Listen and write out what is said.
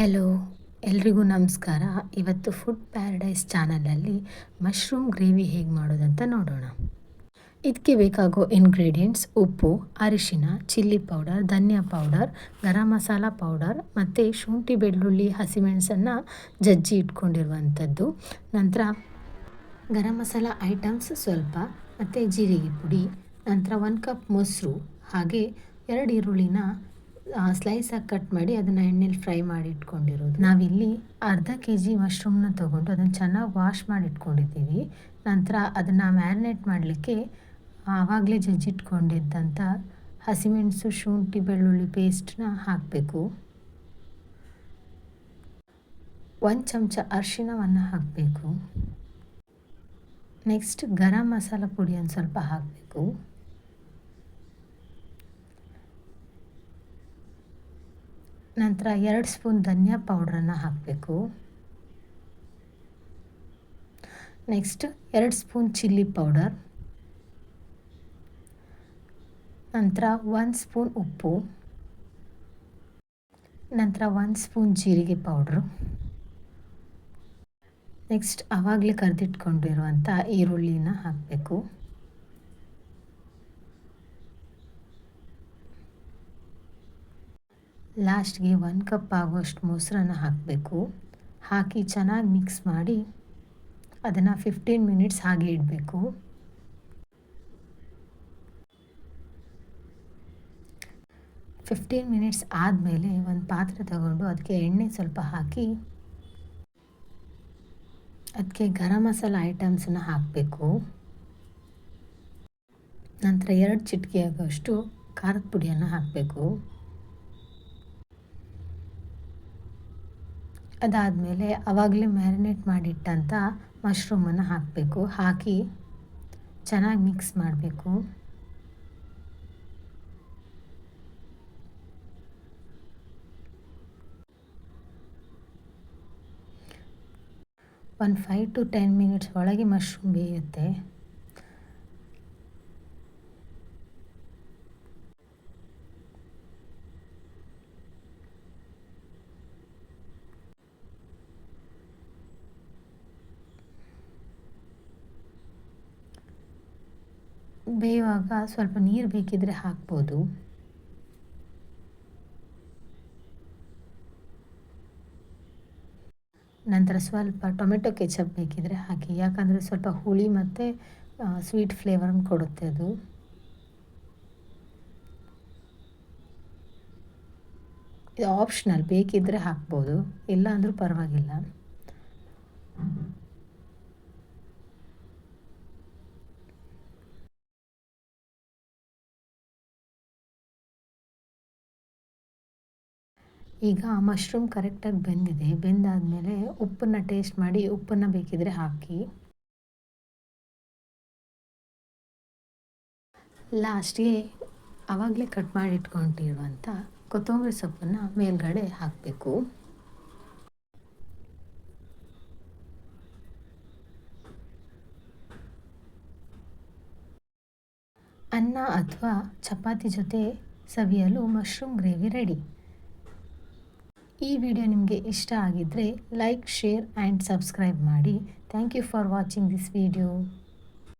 Hello, ಎಲ್ರಿಗೂ ನಮಸ್ಕಾರ. ಇವತ್ತು ಫುಡ್ ಪ್ಯಾರಡೈಸ್ ಚಾನಲಲ್ಲಿ ಮಶ್ರೂಮ್ ಗ್ರೇವಿ ಹೇಗೆ ಮಾಡೋದಂತ ನೋಡೋಣ. ಇದಕ್ಕೆ ಬೇಕಾಗೋ ಇಂಗ್ರೀಡಿಯೆಂಟ್ಸ್ ಉಪ್ಪು, ಅರಿಶಿನ, ಚಿಲ್ಲಿ ಪೌಡರ್, ಧನಿಯಾ ಪೌಡರ್, ಗರಂ ಮಸಾಲ ಪೌಡರ್ ಮತ್ತು ಶುಂಠಿ, ಬೆಳ್ಳುಳ್ಳಿ, ಹಸಿಮೆಣಸನ್ನು ಜಜ್ಜಿ ಇಟ್ಕೊಂಡಿರುವಂಥದ್ದು. ನಂತರ ಗರಂ ಮಸಾಲ ಐಟಮ್ಸ್ ಸ್ವಲ್ಪ ಮತ್ತು ಜೀರಿಗೆ ಪುಡಿ, ನಂತರ ಒಂದು ಕಪ್ ಮೊಸರು, ಹಾಗೆ ಎರಡು ಈರುಳ್ಳಿನ ಸ್ಲೈಸಾಗಿ ಕಟ್ ಮಾಡಿ ಅದನ್ನು ಎಣ್ಣೆಲಿ ಫ್ರೈ ಮಾಡಿ ಇಟ್ಕೊಂಡಿರೋದು. ನಾವಿಲ್ಲಿ ಅರ್ಧ ಕೆ ಜಿ ಮಶ್ರೂಮ್ನ ತೊಗೊಂಡು ಅದನ್ನು ಚೆನ್ನಾಗಿ ವಾಶ್ ಮಾಡಿ ಇಟ್ಕೊಂಡಿದ್ದೀವಿ. ನಂತರ ಅದನ್ನು ಮ್ಯಾರಿನೇಟ್ ಮಾಡಲಿಕ್ಕೆ ಆವಾಗಲೇ ಜಜ್ಜಿಟ್ಕೊಂಡಿದ್ದಂಥ ಹಸಿಮೆಣಸು, ಶುಂಠಿ, ಬೆಳ್ಳುಳ್ಳಿ ಪೇಸ್ಟನ್ನ ಹಾಕಬೇಕು. ಒಂದು ಚಮಚ ಅರಿಶಿಣವನ್ನು ಹಾಕಬೇಕು. ನೆಕ್ಸ್ಟ್ ಗರಂ ಮಸಾಲ ಪುಡಿಯನ್ನು ಸ್ವಲ್ಪ ಹಾಕಬೇಕು. ನಂತರ ಎರಡು ಸ್ಪೂನ್ ಧನಿಯಾ ಪೌಡ್ರನ್ನು ಹಾಕಬೇಕು. ನೆಕ್ಸ್ಟ್ ಎರಡು ಸ್ಪೂನ್ ಚಿಲ್ಲಿ ಪೌಡರ್. ನಂತರ ಒಂದು ಸ್ಪೂನ್ ಉಪ್ಪು. ನಂತರ ಒಂದು ಸ್ಪೂನ್ ಜೀರಿಗೆ ಪೌಡ್ರು. ನೆಕ್ಸ್ಟ್ ಆವಾಗಲೇ ಕರೆದಿಟ್ಕೊಂಡಿರುವಂಥ ಈರುಳ್ಳಿನ ಹಾಕಬೇಕು. ಲಾಸ್ಟ್ಗೆ ಒಂದು ಕಪ್ ಆಗುವಷ್ಟು ಮೊಸರನ್ನು ಹಾಕಬೇಕು. ಹಾಕಿ ಚೆನ್ನಾಗಿ ಮಿಕ್ಸ್ ಮಾಡಿ ಅದನ್ನು ಫಿಫ್ಟೀನ್ ಮಿನಿಟ್ಸ್ ಹಾಗೆ ಇಡಬೇಕು. ಫಿಫ್ಟೀನ್ ಮಿನಿಟ್ಸ್ ಆದಮೇಲೆ ಒಂದು ಪಾತ್ರೆ ತಗೊಂಡು ಅದಕ್ಕೆ ಎಣ್ಣೆ ಸ್ವಲ್ಪ ಹಾಕಿ ಅದಕ್ಕೆ ಗರಂ ಮಸಾಲ ಐಟಮ್ಸನ್ನು ಹಾಕಬೇಕು. ನಂತರ ಎರಡು ಚಿಟಿಕೆ ಆಗೋಷ್ಟು ಖಾರದ ಪುಡಿಯನ್ನು ಹಾಕಬೇಕು. ಅದಾದಮೇಲೆ ಆವಾಗಲೇ ಮ್ಯಾರಿನೇಟ್ ಮಾಡಿಟ್ಟಂಥ ಮಶ್ರೂಮನ್ನು ಹಾಕಬೇಕು. ಹಾಕಿ ಚೆನ್ನಾಗಿ ಮಿಕ್ಸ್ ಮಾಡಬೇಕು. ಒಂದು ಫೈವ್ ಟು ಟೆನ್ ಮಿನಿಟ್ಸ್ ಒಳಗೆ ಮಶ್ರೂಮ್ ಬೇಯುತ್ತೆ. ಬೇಯುವಾಗ ಸ್ವಲ್ಪ ನೀರು ಬೇಕಿದ್ದರೆ ಹಾಕ್ಬೋದು. ನಂತರ ಸ್ವಲ್ಪ ಟೊಮೆಟೊ ಕೆಚಪ್ ಬೇಕಿದ್ರೆ ಹಾಕಿ, ಯಾಕಂದರೆ ಸ್ವಲ್ಪ ಹುಳಿ ಮತ್ತು ಸ್ವೀಟ್ ಫ್ಲೇವರನ್ನು ಕೊಡುತ್ತೆ ಅದು. ಇದು ಆಪ್ಷನಲ್ ಬೇಕಿದ್ದರೆ ಹಾಕ್ಬೋದು ಇಲ್ಲ ಅಂದರೂ ಪರವಾಗಿಲ್ಲ. ಈಗ ಮಶ್ರೂಮ್ ಕರೆಕ್ಟಾಗಿ ಬೆಂದಿದೆ. ಬೆಂದಾದಮೇಲೆ ಉಪ್ಪನ್ನು ಟೇಸ್ಟ್ ಮಾಡಿ ಉಪ್ಪನ್ನು ಬೇಕಿದ್ರೆ ಹಾಕಿ. ಲಾಸ್ಟ್ಗೆ ಆವಾಗಲೇ ಕಟ್ ಮಾಡಿ ಇಟ್ಕೊಂಡಿರುವಂಥ ಕೊತ್ತಂಬರಿ ಸೊಪ್ಪನ್ನು ಮೇಲ್ಗಡೆ ಹಾಕಬೇಕು. ಅನ್ನ ಅಥವಾ ಚಪಾತಿ ಜೊತೆ ಸವಿಯಲು ಮಶ್ರೂಮ್ ಗ್ರೇವಿ ರೆಡಿ ಈ ವಿಡಿಯೋ ನಿಮಗೆ ಇಷ್ಟ ಆಗಿದ್ದರೆ ಲೈಕ್ ಶೇರ್ ಆ್ಯಂಡ್ ಸಬ್ಸ್ಕ್ರೈಬ್ ಮಾಡಿ. Thank you for watching this video